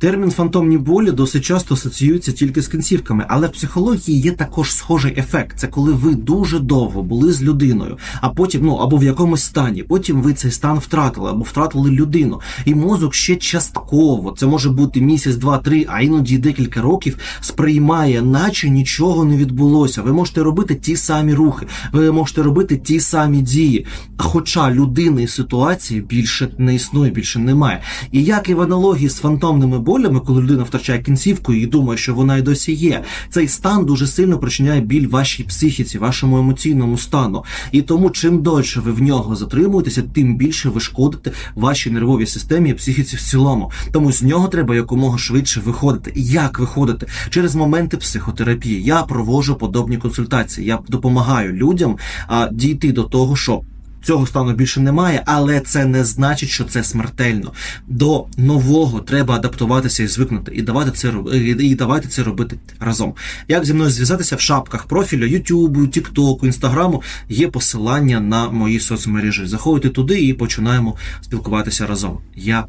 Термін фантомні болі досить часто асоціюється тільки з кінцівками, але в психології є також схожий ефект. Це коли ви дуже довго були з людиною, а потім ну або в якомусь стані. Потім ви цей стан втратили або втратили людину. І мозок ще частково, це може бути місяць, два, три, а іноді декілька років, сприймає, наче нічого не відбулося. Ви можете робити ті самі рухи, ви можете робити ті самі дії. Хоча людини і ситуації більше не існує, більше немає. І як і в аналогії з фантомними болями, коли людина втрачає кінцівку і думає, що вона й досі є, цей стан дуже сильно причиняє біль вашій психіці, вашому емоційному стану. І тому, чим дольше ви в нього затримуєтеся, тим більше ви шкодите вашій нервовій системі і психіці в цілому. Тому з нього треба якомога швидше виходити. Як виходити? Через моменти психотерапії. Я проводжу подобні консультації. Я допомагаю людям а, дійти до того, що. Цього стану більше немає, але це не значить, що це смертельно. До нового треба адаптуватися і звикнути, і давати це і давайте це робити разом. Як зі мною зв'язатися в шапках профілю Ютубу, Тіктоку, Інстаграму є посилання на мої соцмережі. Заходьте туди і починаємо спілкуватися разом. Я